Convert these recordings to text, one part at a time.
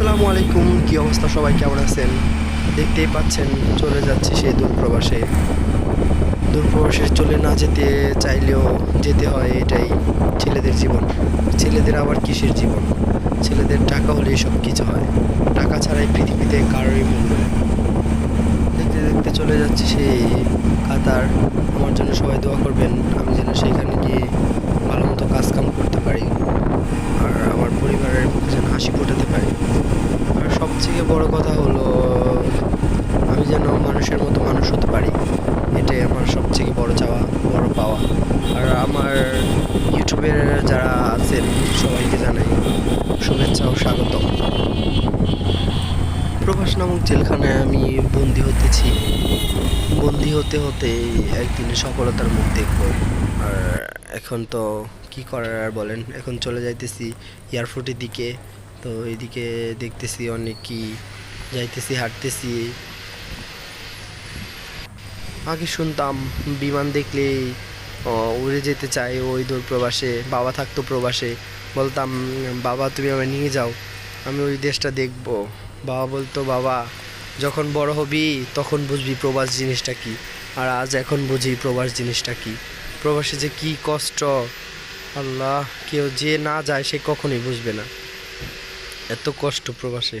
আসসালামু আলাইকুম, কি অবস্থা? সবাই কেমন আছেন? দেখতেই পাচ্ছেন, চলে যাচ্ছে সেই দূরপ্রবাসে। দূরপ্রবাসে চলে না যেতে চাইলেও যেতে হয় এটাই ছেলেদের জীবন। ছেলেদের আবার কিসের জীবন? ছেলেদের টাকা হলে সব কিছু হয়। টাকা ছাড়াই পৃথিবীতে কারোরই মূল্য। দেখতে দেখতে চলে যাচ্ছে সেই কাতার। আমার জন্য সবাই দোয়া করবেন, আমি যেন সেইখানে গিয়ে ভালো মতো কাজকাম করতে পারি আর আমার পরিবারের মুখে যেন হাসি ফোটাতে পারি আর সবথেকে বড় কথা হলো আমি যেন মানুষের মতো মানুষ হতে পারি এটাই আমার সবথেকে বড় চাওয়া বড় পাওয়া আর আমার ইউটিউবের যারা আছেন সবাইকে জানাই স্বাগতম প্রভাস নামক জেলখানায় আমি বন্দি হতেছি। বন্দি হতে হতে একদিন সফলতার মুখ দেখব। আর এখন তো কি করার আর বলেন, এখন চলে যাইতেছি এয়ারপোর্টের দিকে। তো এইদিকে দেখতেছি অনেক কি, যাইতেছি, হাঁটতেছি। আগে শুনতাম, বিমান দেখলেই উড়ে যেতে চাই ওই দূর প্রবাসে, বাবা থাকতো প্রবাসে। বলতাম, বাবা, তুমি আমায় নিয়ে যাও, আমি ওই দেশটা দেখব। বাবা বলতো, বাবা, যখন বড় হবি, তখন বুঝবি প্রবাস জিনিসটা কি, আর আজ এখন বুঝি প্রবাস জিনিসটা কি। প্রবাসে যে কি কষ্ট, আল্লাহ, কেউ যে না যায়, সে কখনই বুঝবে না। এত কষ্ট প্রবাসে।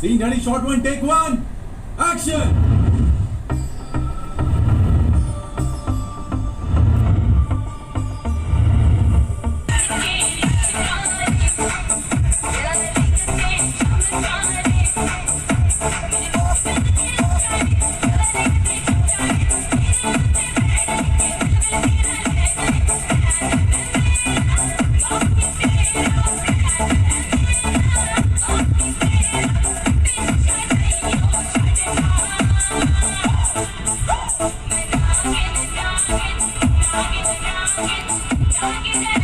Scene ready, short one, take one. Action! Thank you.